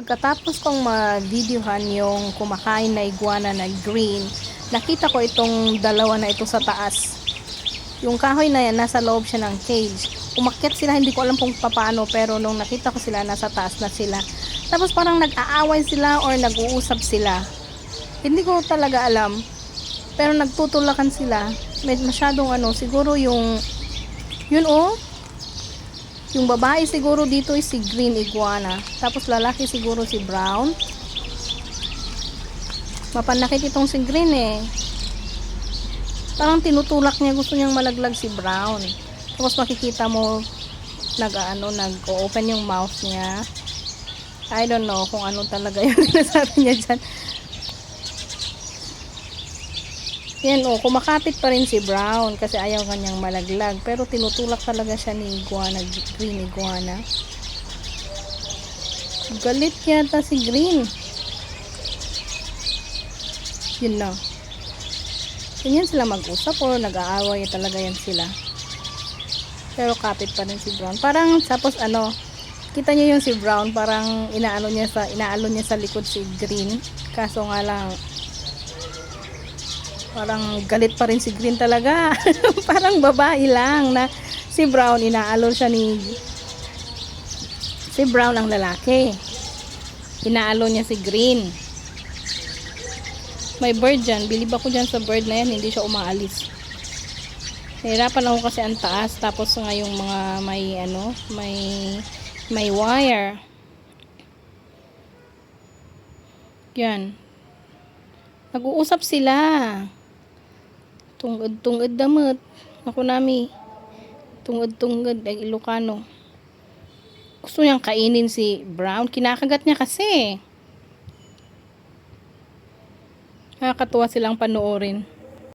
Pagkatapos kong ma-videohan yung kumakain na iguana na green, nakita ko itong dalawa na ito sa taas. Yung kahoy na yan, nasa loob siya ng cage. Umakyat sila, hindi ko alam kung paano, pero nung nakita ko sila, nasa taas na sila. Tapos parang nag-aaway sila or nag-uusap sila. Hindi ko talaga alam. Pero nagtutulakan sila. Med masyadong ano, siguro yung, yun oh, yung babae siguro dito is si green iguana. Tapos lalaki siguro si brown. Mapanakit itong si green eh. Parang tinutulak niya, gusto niyang malaglag si brown. Tapos makikita mo, nag-ano, nag-open yung mouth niya. I don't know kung ano talaga yung sinasabi niya dyan. Yan oh, kumakapit pa rin si Brown kasi ayaw kanyang malaglag. Pero tinutulak talaga siya ni Iguana, Green Iguana. Galit yata si Green. Yun na. Ganyan sila mag-usap o nag-aaway talaga yan sila. Pero kapit pa rin si Brown. Parang tapos ano, kita niyo yung si Brown parang inaano niya sa inaalo niya sa likod si Green. Kaso nga lang parang galit pa rin si Green talaga. parang babae lang na si Brown inaalo siya ni si Brown ang lalaki. Inaalo niya si Green. May bird dyan. Bilib ako dyan sa bird na yan. Hindi siya umaalis. Nahirapan ako kasi ang taas. Tapos nga yung mga may ano, may may wire. Yan. Nag-uusap sila. Tungod-tungod damot. Ako nami. Tungod-tungod. Ay Ilocano. Gusto niyang kainin si Brown. Kinakagat niya kasi. Nakakatuwa silang panoorin.